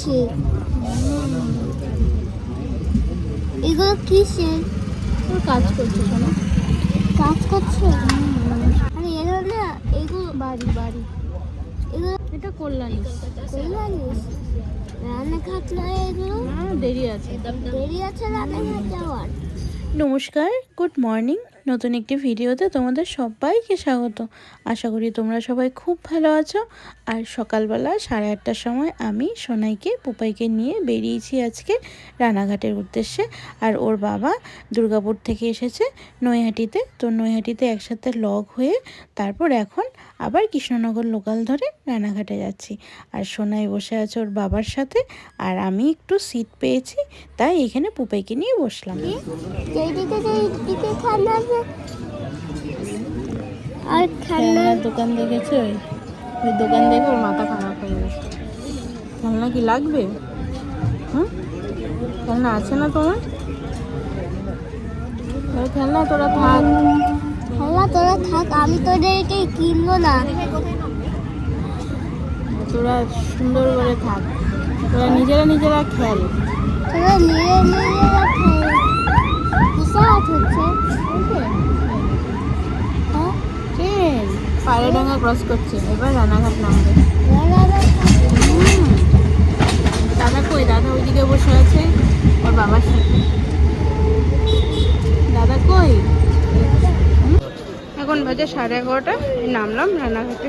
করছে। এগুলো কিসের তোর কাজ করছে শোনো কাজ করছে? আরে এগুলো না এগুলো বাড়ি বাড়ি। এগুলো এটা কল্যাণী। কল্যাণী? রান্নাঘাট নয় এগুলো? দেরি আছে। দেরি আছে রান্নাঘাট যাওয়ার। নমস্কার গুড মর্নিং। নতুন একটি ভিডিওতে তোমাদের সবাইকে স্বাগত। আশা করি তোমরা সবাই খুব ভালো আছো। আর সকালবেলা সাড়ে আটটার সময় আমি সোনাইকে, পুপাইকে নিয়ে বেরিয়েছি আজকে রানাঘাটের উদ্দেশ্যে। আর ওর বাবা দুর্গাপুর থেকে এসেছে নৈহাটিতে। তো নৈহাটিতে একসাথে লগ হয়ে তারপর এখন আবার কৃষ্ণনগর লোকাল ধরে রানাঘাটে যাচ্ছি। আর সোনাই বসে আছে ওর বাবার সাথে আর আমি একটু সিট পেয়েছি তাই এখানে পুপাইকে নিয়ে বসলাম। আর দোকান দেখেছে? ওই ওই দোকান দেখে ওর মাথা খারাপ হয়ে গেছে। খেলনা কি লাগবে? হুম? খেলনা আছে না তোমার? খেলনা তোরা থাক। খেলা তোরা থাক আমি তোদেরকে কিনবো না। তোরা সুন্দর করে থাক। তোরা নিজেরা নিজেরা খেল। তোরা নিয়ে নিয়ে রাখে কিসে হাত হচ্ছে। হ্যাঁ ট্রেন পায়রাডাঙ্গা ক্রস করছে। এবার রানাঘাট নামবে রান্নাঘাট হুম। দাদা কই দাদা ওইদিকে বসে আছে ওর বাবার সাথে দাদা কই হুম? এখন বাজে সাড়ে এগারোটা নামলাম, রান্নাঘাটে।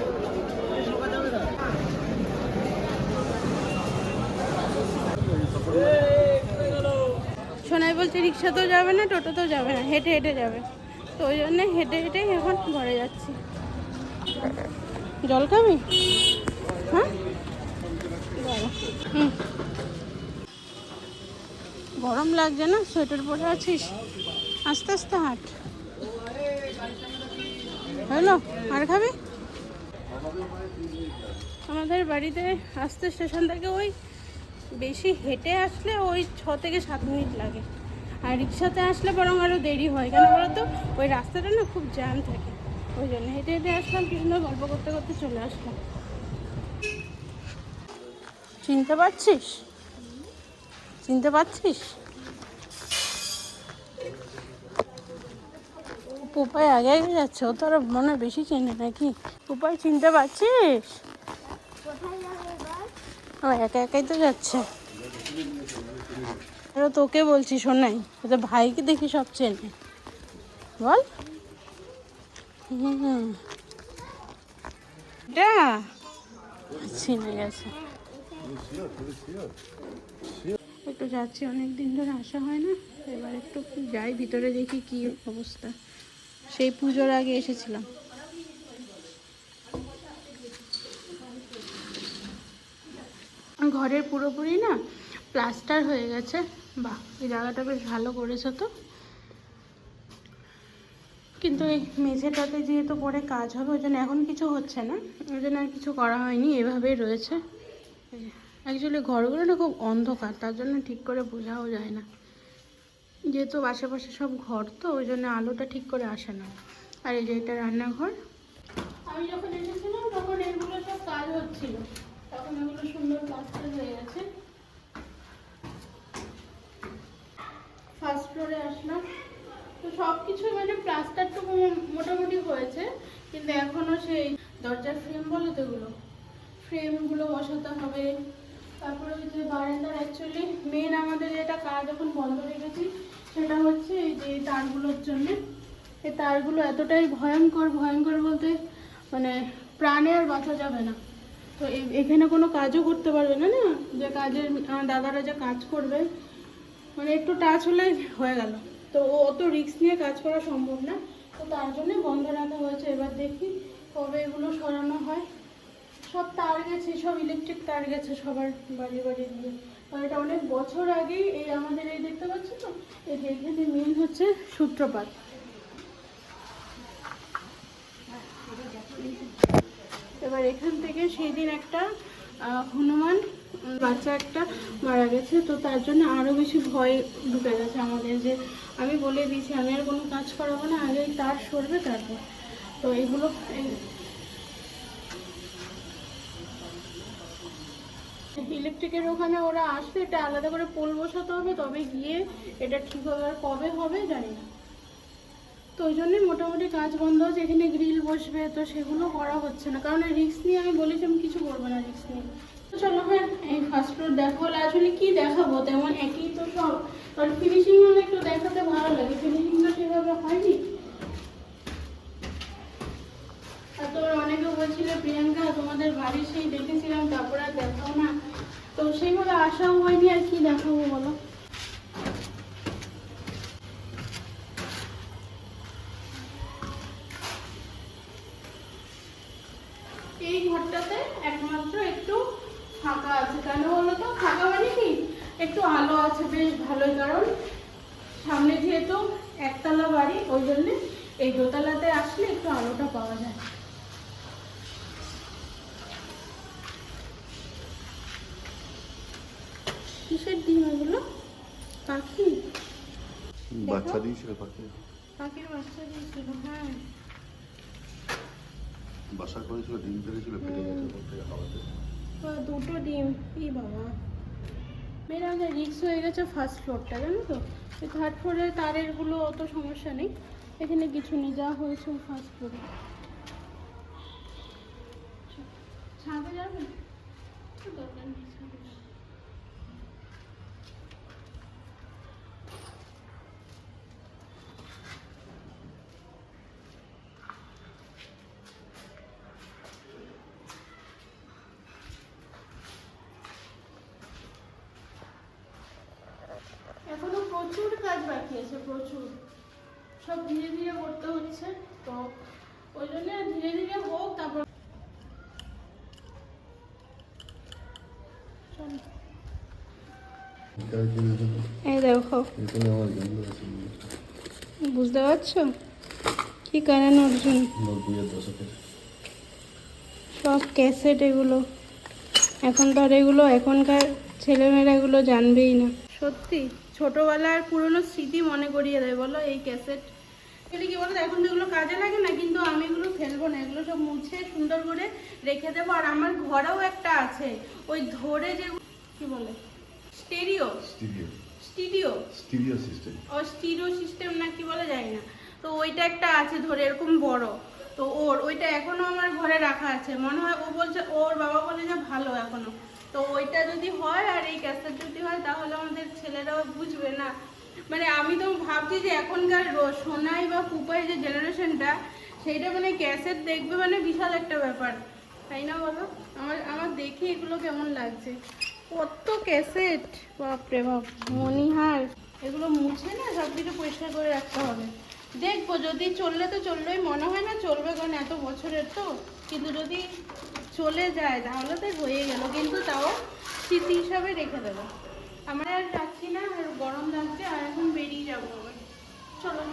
সোনাই বলছে রিক্সাতেও যাবে না টোটোতেও যাবে না। হেঁটে হেঁটে যাবে। তো ওই জন্য হেঁটে হেঁটেই এখন ঘরে যাচ্ছি। জল খাবি? হ্যাঁ? গরম লাগছে না? সোয়েটার পরে আছিস? আস্তে আস্তে হাঁট। হলো আর খাবি? আমাদের বাড়িতে আসতে স্টেশন থেকে ওই বেশি হেঁটে আসলে ওই ছ থেকে সাত মিনিট লাগে। আর রিক্সাতে আসলে বরং আরও দেরি হয়। কেন বলতো? ওই রাস্তাটা না খুব জ্যাম থাকে। ওই জন্য হেঁটে হেঁটে আসলাম কি সুন্দর গল্প করতে করতে চলে আসলাম। চিনতে পারছিস? চিনতে পারছিস? পুপাই আগে আগে যাচ্ছে, ও তো আরও মনে বেশি চেনে নাকি? পুপাই চিনতে পারছিস? ও একা একাই তো যাচ্ছে। আরও তোকে বলছি শোনাই তো ভাইকে দেখি সব চেনে। বল। চিনে গেছে। একটু যাচ্ছি অনেক দিন ধরে আসা হয় না, এবার একটু যাই, ভিতরে দেখি কি অবস্থা। সেই পুজোর আগে এসেছিলাম। ঘরের পুরোপুরি না প্লাস্টার হয়ে গেছে। বাহ, এই জায়গাটা বেশ ভালো করেছে তো। কিন্তু এই মেঝেটাতে যেহেতু পরে কাজ হবে, ওই জন্য এখন কিছু হচ্ছে না। ওই জন্য আর কিছু করা হয়নি, এভাবেই রয়েছে। অ্যাকচুয়ালি ঘরগুলো না খুব অন্ধকার, তার জন্য ঠিক করে বোঝাও যায় না। যেহেতু আশেপাশে সব ঘর তো, ওই জন্য আলোটা ঠিক করে আসে না। আর এই যে এটা রান্নাঘর। আমি যখন এসেছিলাম তখন এগুলো সব কাজ হচ্ছিল। তখন এগুলো সুন্দর প্লাস্টার হয়ে গেছে। ফার্স্ট ফ্লোরে আসলাম। তো সব কিছু মানে প্লাস্টারটুকু মোটামুটি হয়েছে, কিন্তু এখনও সেই দরজার ফ্রেম বলো তো এগুলো? ফ্রেমগুলো বসাতে হবে। তারপরে ওই যে বারান্দার অ্যাকচুয়ালি মেন আমাদের যেটা কাজ এখন বন্ধ রেখেছি, সেটা হচ্ছে এই যে তারগুলোর জন্য। এই তারগুলো এতটাই ভয়ঙ্কর ভয়ঙ্কর বলতে মানে প্রাণে আর বাঁচা যাবে না। তো এখানে কোনো কাজও করতে পারবে না না? যে কাজের, আমার দাদারা যে কাজ করবে মানে একটু টাচ হলে হয়ে গেল। তো ও অত রিস্ক নিয়ে কাজ করা সম্ভব না। তো তার জন্য বন্ধ রাখা হয়েছে। এবার দেখি কবে এগুলো সরানো হয়। সব তার গেছে, সব ইলেকট্রিক তার গেছে সবার বাড়ি বাড়ি দিয়ে আর এটা অনেক বছর আগেই এই আমাদের এই দেখতে পাচ্ছ তো? এই যে মেন হচ্ছে সূত্রপাত। এবার এখান থেকে সেই দিন একটা হনুমান বাচ্চা একটা মারা গেছে, তো তার জন্য আরও বেশি ভয় ঢুকে গেছে আমাদের যে আমি বলে দিয়েছি, আমি আর কোনো কাজ করাবো না আগে তার সরবে তারপর। তো এগুলো ইলেকট্রিকের ওখানে ওরা আসলে এটা আলাদা করে পোল বসাতে হবে, তবে গিয়ে এটা ঠিক হবে, আর কবে হবে জানি না। তো ওই জন্যই মোটামুটি কাজ বন্ধ আছে এখানে গ্রিল বসবে, তো সেগুলো করা হচ্ছে না। কারণ রিস্ক নিয়ে আমি বলেছি, আমি কিছু করব না রিস্ক নিয়ে। তো চলো হ্যাঁ এই ফার্স্ট ফ্লোর দেখো আসলে কি দেখাবো, তেমন একই তো সব। কারণ ফিনিশিং হলে একটু দেখাতে ভালো লাগে ফিনিশিংটা সেভাবে হয়নি। আর অনেকে বলছিলে, প্রিয়াঙ্কা, তোমাদের বাড়ি সেই দেখেছিলাম, তারপর আর দেখাও না। তো সেইভাবে আসাও হয়নি আর কি দেখাবো বলো? কিসের ডিম এগুলো পাখি? বাচ্চা দিয়েছিল পাখি। পাখির বাচ্চা দিয়েছিল হ্যাঁ। বাসা করেছিল ডিম পেরেছিল ফেটে গেছে ওর থেকে হাওয়াতে বা দুটো ডিম ই বাবা। মেয়েরা আমাদের রিক্স হয়ে গেছে ফার্স্ট ফ্লোরটা জানো তো? এই থার্ড ফ্লোরে তারেরগুলো অত সমস্যা নেই। এখানে কিছু নেই যা হয়েছে ফার্স্ট ফ্লোরে ছাদে যাবে? দরকার নেই ছাদে এখনও প্রচুর কাজ বাকি আছে প্রচুর। সব ধীরে ধীরে করতে হচ্ছে তো ওই জন্য ধীরে ধীরে হোক তারপর এই দেখো। বুঝতে পারছ? কি কারণ অর্জুন? সব ক্যাসেট এগুলো। এখন তো আর এগুলো এখনকার ছেলেমেয়েরা এগুলো জানবেই না। সত্যি? ছোটবেলার পুরনো স্মৃতি মনে করিয়ে দেয় বলো এই ক্যাসেট। এগুলি কি বলতো এখন তো এগুলো কাজে লাগে না কিন্তু আমি এগুলো ফেলব না এগুলো সব মুছে সুন্দর করে রেখে দেবো। আর আমার ঘরেও একটা আছে ওই ধরে যে কি বলে? স্টেরিও। Studio stereo. সিস্টেম। ও স্টিরিও সিস্টেম না কি বলে যায় না। তো ওইটা একটা আছে ধরে এরকম বড়। তো ওর ওইটা এখনও আমার ঘরে রাখা আছে। মনে হয় ও বলছে ওর বাবা বলে যে ভালো এখনও। তো ওইটা যদি হয় আর এই ক্যাসেট যদি হয়, তাহলে আমাদের ছেলেরাও বুঝবে না। মানে আমি তো ভাবছি যে এখনকার সোনাই বা কুপাই যে জেনারেশনটা সেইটা মানে ক্যাসেট দেখবে মানে বিশাল একটা ব্যাপার। তাই না বলো? আমার আমার দেখি এগুলো কেমন লাগছে? কত ক্যাসেট বাপরে বাপ! মনিহার এগুলো মুছে না সব কিছু পরিষ্কার করে রাখতে হবে। দেখব, যদি চললে তো চললেই, মনে হয় না চলবে কারণ এত বছরের তো। কিন্তু যদি চলে যায়, তাহলে তো হয়ে গেল। কিন্তু তাও স্মৃতি হিসাবে রেখে দেবো। আমরা আর যাচ্ছি না, আর গরম লাগছে, আর এখন বেরিয়ে যাব আবার। চলো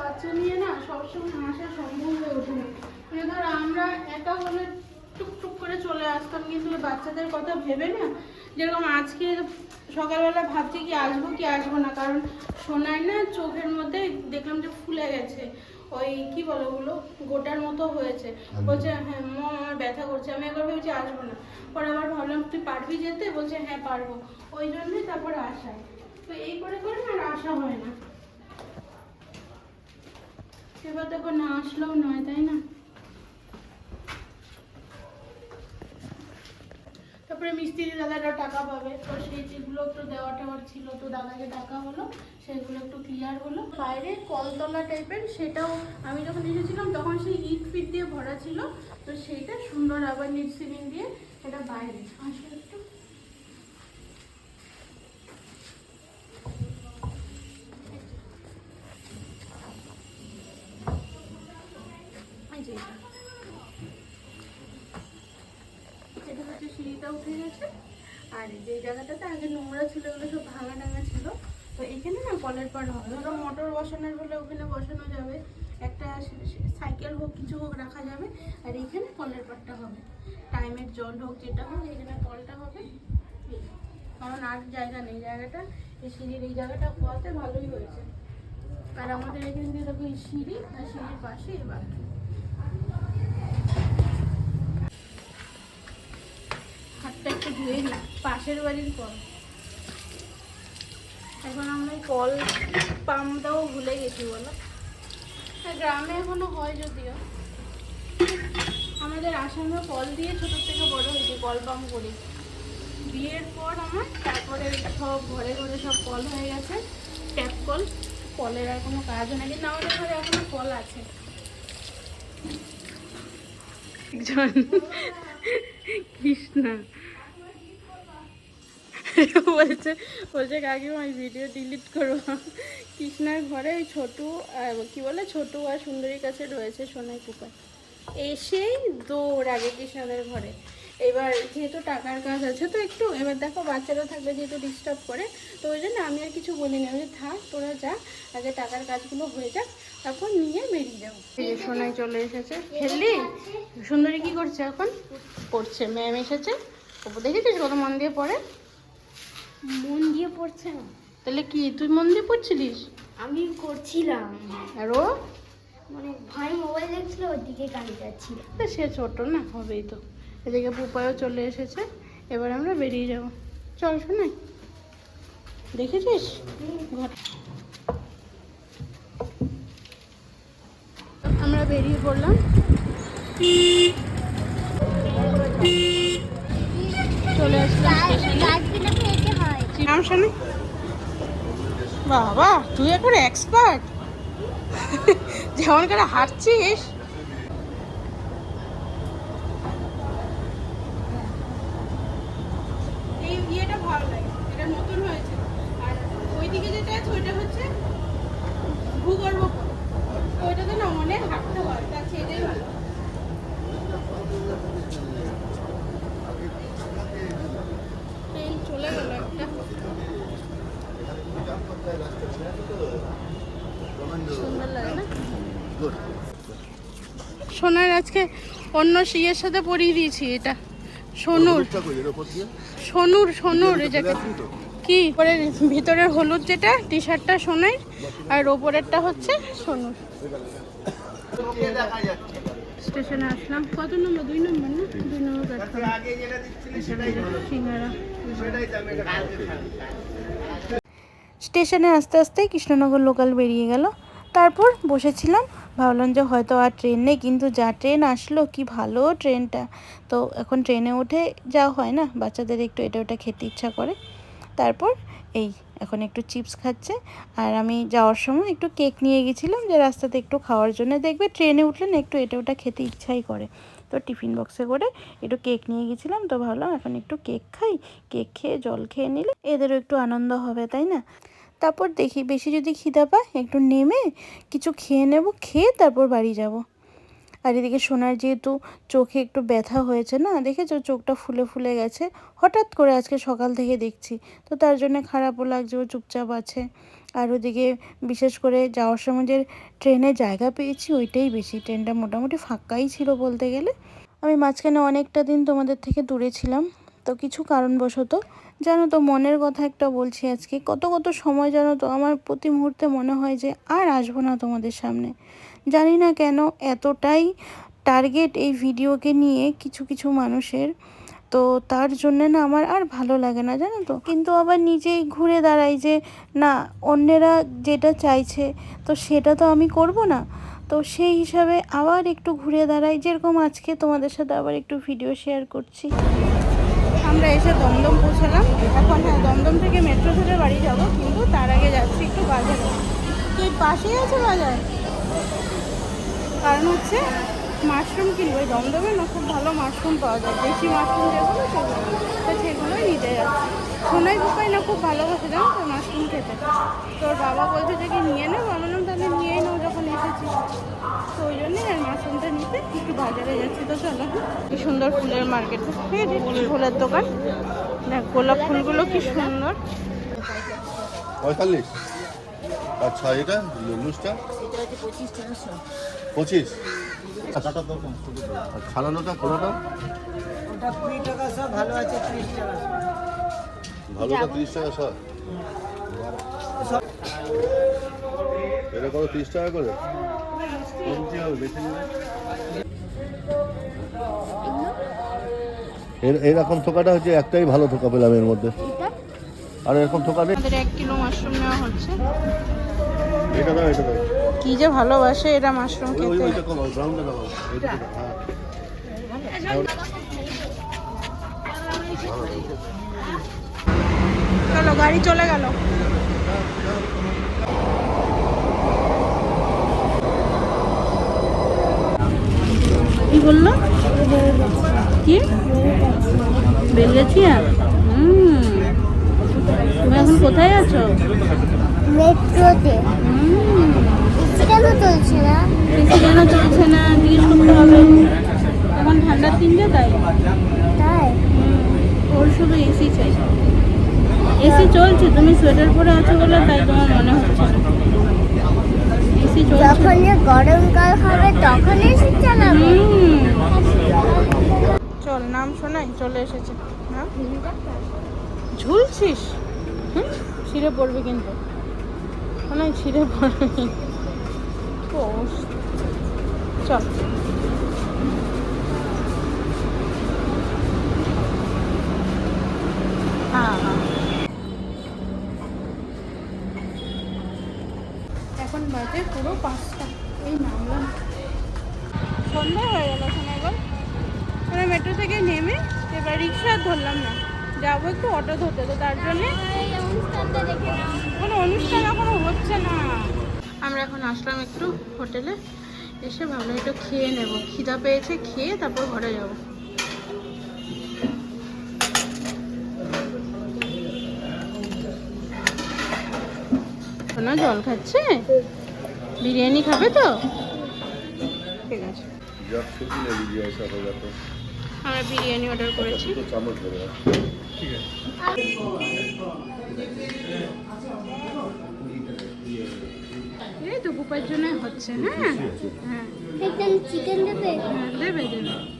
বাচ্চা নিয়ে না সবসময় আসা সম্ভব হয়ে ওঠে মানে ধর আমরা একা হলে টুকটুক করে চলে আসতাম, কিন্তু বাচ্চাদের কথা ভেবে না যেরকম আজকে সকালবেলা ভাবছি কি আসব কি আসব না কারণ সোনার না চোখের মধ্যে দেখলাম যে ফুলে গেছে। ওই কি বলে ওগুলো? গোটার মতো হয়েছে। বলছে হ্যাঁ মা আমার ব্যথা করছে। আমি একবার ভেবেছি আসব না। পরে আবার ভাবলাম তুই পারবি যেতে? বলছে হ্যাঁ পারব। ওই জন্যই তারপরে আসা। তো এই করে করে আর আসা হয় না। এবার দেখো না আসলেও নয় তাই না? তারপরে মিস্ত্রি দাদারা টাকা পাবে। তো সেই যেগুলো একটু দেওয়া টেওয়ার ছিল, তো দাদাকে টাকা হলো, সেগুলো একটু ক্লিয়ার হলো। বাইরে কলতলা টাইপের সেটাও আমি যখন এসেছিলাম তখন সেই ইট ফিট দিয়ে ভরা ছিল। তো সেইটা সুন্দর আবার নিট সিলিং দিয়ে সেটা বাইরে। আসলে একটু এই যে এটা। এটা হচ্ছে সিঁড়িটা উঠে গেছে আর যে জায়গাটাতে আগে নোংরা ছিল ওগুলো সব ভাঙা টাঙা ছিল তো এখানে না কলের পাড় হবে ধরো মোটর বসানোর হলে ওখানে বসানো যাবে একটা সাইকেল হোক কিছু হোক রাখা যাবে। আর এখানে কলের পাড়টা হবে। টাইমের জল হোক যেটা হোক, এখানে কলটা হবে। কারণ আর জায়গা নেই। জায়গাটা, এই সিঁড়ির এই জায়গাটা হওয়াতে ভালোই হয়েছে। আর আমাদের এখান দিয়ে দেখো এই সিঁড়ি আর সিঁড়ির পাশে এই হাতটা একটু ধুয়ে নিই পাশের বাড়ির কল। এখন আমরা কল পাম্পটাও ভুলে গেছি বলো। গ্রামে এখনও হয় যদিও। আমাদের আসামে কল দিয়ে ছোটোর থেকে বড় হয়েছে, কল পাম্প করি। বিয়ের পর আমার, তারপরে সব ঘরে ঘরে সব কল হয়ে গেছে ট্যাপ কল। কলের আর কোনো কাজ হয় না কিন্তু আমাদের ঘরে এখনও কল আছে। কৃষ্ণা। বলছে এই ভিডিও ডিলিট করব কৃষ্ণার ঘরে ওই ছোটু কি বলে? ছোটু আর সুন্দরীর কাছে রয়েছে সোনাই কুপার। এসেই দৌড় আগে কৃষ্ণাদের ঘরে। এবার যেহেতু টাকার কাজ আছে তো একটু এবার দেখো বাচ্চারা থাকলে যেহেতু ডিস্টার্ব করে তো ওই জন্য আমি আর কিছু বলিনি। আমি থাক তোরা যা আগে টাকার কাজগুলো হয়ে যাক তারপর নিয়ে বেরিয়ে যাব। এই সোনাই চলে এসেছে। খেললি সুন্দরী কি করছে এখন? পড়ছে। ম্যাম এসেছে। ওপর দেখেছিস কত মন দিয়ে পড়ে? মন দিয়ে পড়ছে না। তাহলে কি তুই মন দিয়ে পড়ছিলিস? আমি করছিলাম। আর ও? মানে ভাই মোবাইল দেখছিল ওদিকে গাড়ি যাচ্ছিল। সে ছোট না, হবেই তো। এদিকে পুপায়ও চলে এসেছে, এবার আমরা বেরিয়ে যাব। চল শোনাই। দেখেছিস? ঘর আমরা বেরিয়ে পড়লাম। চলে আসলাম স্টেশনে। নাম শোনে বাবা, তুই এখন এক্সপার্ট যেমন করে হাঁটছিস এই ইয়েটা ভালো লাগে এটা নতুন হয়েছে আর ওইদিকে যেটা আছে ওইটা হচ্ছে ভূগর্ভ পথ। ওইটাতে না অনেক হাঁটতে হয় তার চেয়ে এটাই ভালো ট্রেন চলে গেল একটা সুন্দর লাগে না গুড সোনার আজকে অন্য ইয়ের সাথে পরিয়ে দিয়েছি এটা। সোনুর। সোনুর সোনুর এটাকে? কি? পরের ভিতরের হলুদ যেটা টি শার্টটা সোনার আর ওপরেরটা হচ্ছে সোনুর। স্টেশনে আসলাম। কত নম্বর? দুই নম্বর না? দুই নম্বর সিঙ্গারা। স্টেশনে আস্তে আস্তে কৃষ্ণনগর লোকাল বেরিয়ে গেল। তারপর বসেছিলাম ভাবলাম যে হয়তো আর ট্রেন নেই, কিন্তু যা ট্রেন আসলো, কি ভালো ট্রেনটা তো এখন ট্রেনে উঠে যা হয় না, বাচ্চাদের একটু এটা ওটা খেতে ইচ্ছা করে। তারপর এই এখন একটু চিপস খাচ্ছে। আর আমি যাওয়ার সময় একটু কেক নিয়ে গেছিলাম যে রাস্তাতে একটু খাওয়ার জন্য। দেখবে ট্রেনে উঠলে না একটু এটা ওটা খেতে ইচ্ছাই করে। তো টিফিন বক্সে করে একটু কেক নিয়ে গেছিলাম। তো ভাবলাম এখন একটু কেক খাই। কেক খেয়ে জল খেয়ে নিলে এদেরও একটু আনন্দ হবে, তাই না? তারপর দেখি, বেশি যদি খিদা পায়, একটু নেমে কিছু খেয়ে নেব, খেয়ে তারপর বাড়ি যাব। আর এদিকে সোনার যেহেতু চোখে একটু ব্যথা হয়েছে না, দেখেছ চোখটা ফুলে ফুলে গেছে? হঠাৎ করে আজকে সকাল থেকে দেখছি, তো তার জন্য খারাপও লাগছে, ও চুপচাপ আছে। আর ওদিকে বিশেষ করে যাওয়ার সময় যে ট্রেনে জায়গা পেয়েছি, ওইটাই বেশি। ট্রেনটা মোটামুটি ফাঁকাই ছিল বলতে গেলে। আমি মাঝখানে অনেকটা দিন তোমাদের থেকে দূরে ছিলাম। তো কিছু কারণবশত জানো তো মনের কথা একটা বলছি আজকে, কত কত সময় জানো তো আমার প্রতি মুহূর্তে মনে হয় যে আর আসব না তোমাদের সামনে। জানি না কেন এতটাই টার্গেট এই ভিডিওকে নিয়ে কিছু কিছু মানুষের, তো তার জন্য না আমার আর ভালো লাগে না, জানো তো। কিন্তু আবার নিজেই ঘুরে দাঁড়াই যে না, অন্যেরা যেটা চাইছে তো সেটা তো আমি করব না। তো সেই হিসাবে আবার একটু ঘুরে দাঁড়াই, যেরকম আজকে তোমাদের সাথে আবার একটু ভিডিও শেয়ার করছি। আমরা এসে দমদম পৌঁছালাম। এখন হ্যাঁ দমদম থেকে মেট্রো ধরে বাড়ি যাব, কিন্তু তার আগে যাচ্ছি একটু বাজারে। তুই পাশেই আছে বাজার। কারণ হচ্ছে মাশরুম কিনবো। ওই দমদমে না খুব ভালো মাশরুম পাওয়া যায়। দেশি মাশরুম যেগুলো সেগুলো তো সেগুলোই নিতে যাচ্ছি। সোনাই বুপাই না খুব ভালোবাসে জানো তো? মাশরুম খেতে। তোর বাবা বলছে যে কি নিয়ে নেব আমি বললাম তাহলে নিয়েই নাও যখন এসেছি তো ওই জন্যই আর মাশরুমটা নিতে একটু বাজারে যাচ্ছি তো চলো। কি সুন্দর ফুলের মার্কেট। ঠিক আছে ফুলের দোকান। দেখ গোলাপ ফুলগুলো কি সুন্দর। পঁয়তাল্লিশ। আচ্ছা এটা? লুজটা পঁচিশ। আচ্ছা ছাড়ানোটা কোনোটা ওটা কুড়ি টাকা সব ভালো আছে ত্রিশ টাকা। ভালোটা তিরিশ টাকা সব। এটা কত তিরিশ টাকা করে? কত হবে বেশি এরকম থোকাটা হচ্ছে একটাই ভালো থোকা পেলাম এর মধ্যে। আর এরকম থোকা নেই? এক কিলো মাশরুম নেওয়া হচ্ছে। এটা দাও এটা দাও। কি যে ভালোবাসে এটা মাশরুম খেতে। ওইটা কমাও ব্রাউনটা দাও, হ্যাঁ। চলো গাড়ি চলে গেল। কি বলল? কি? বেলগেছিয়া? হুম। তুমি এখন কোথায় আছো? মেট্রোতে। হুম। এসি কেন চলছে না। কেন চলছে না? জিজ্ঞেস করতে হবে। এখন ঠান্ডার দিন যে তাই? তাই? ওর শুধু এসি চাই। এসি চলছে তুমি সোয়েটার পরে আছো বলে তাই তোমার মনে হচ্ছে এসি চলছে। যখন যে গরমকাল হবে তখন এসি চালাবো। চল নাম শোনাই চলে এসেছে। হ্যাঁ ঝুলছিস? হুম? ছিঁড়ে পড়বে কিন্তু। শোনাই ছিঁড়ে পড়বে। চল। হ্যাঁ হ্যাঁ। এখন বাজে পুরো পাঁচটা। এই নামলাম। সন্ধ্যা হয়ে গেল সোনাগর মানে মেট্রো থেকে নেমে এবার রিক্সা ধরলাম না। যাব একটু অটো ধরতে তো তার জন্যে কোনো অনুষ্ঠান এখনও হচ্ছে না। আমরা এখন আসলাম একটু হোটেলে। এসে ভাবলাম একটু খেয়ে নেব। খিদা পেয়েছে খেয়ে তারপর ঘরে যাব। না জল খাচ্ছে? বিরিয়ানি খাবে তো? ঠিক আছে। বিরিয়ানি অর্ডার করেছি। এই জন্য হচ্ছে হ্যাঁ? হ্যাঁ। চিকেন হ্যাঁ, দেবে? দেবে দেবে।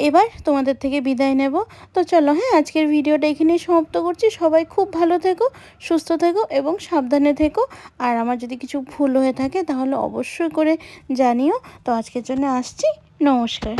এবার তোমাদের থেকে বিদায় নেব। তো চলো হ্যাঁ আজকের ভিডিওটা এখানে সমাপ্ত করছি। সবাই খুব ভালো থেকো, সুস্থ থেকো এবং সাবধানে থেকো। আর আমার যদি কিছু ভুল হয়ে থাকে তাহলে অবশ্যই করে জানিও। তো আজকের জন্য আসছি। নমস্কার।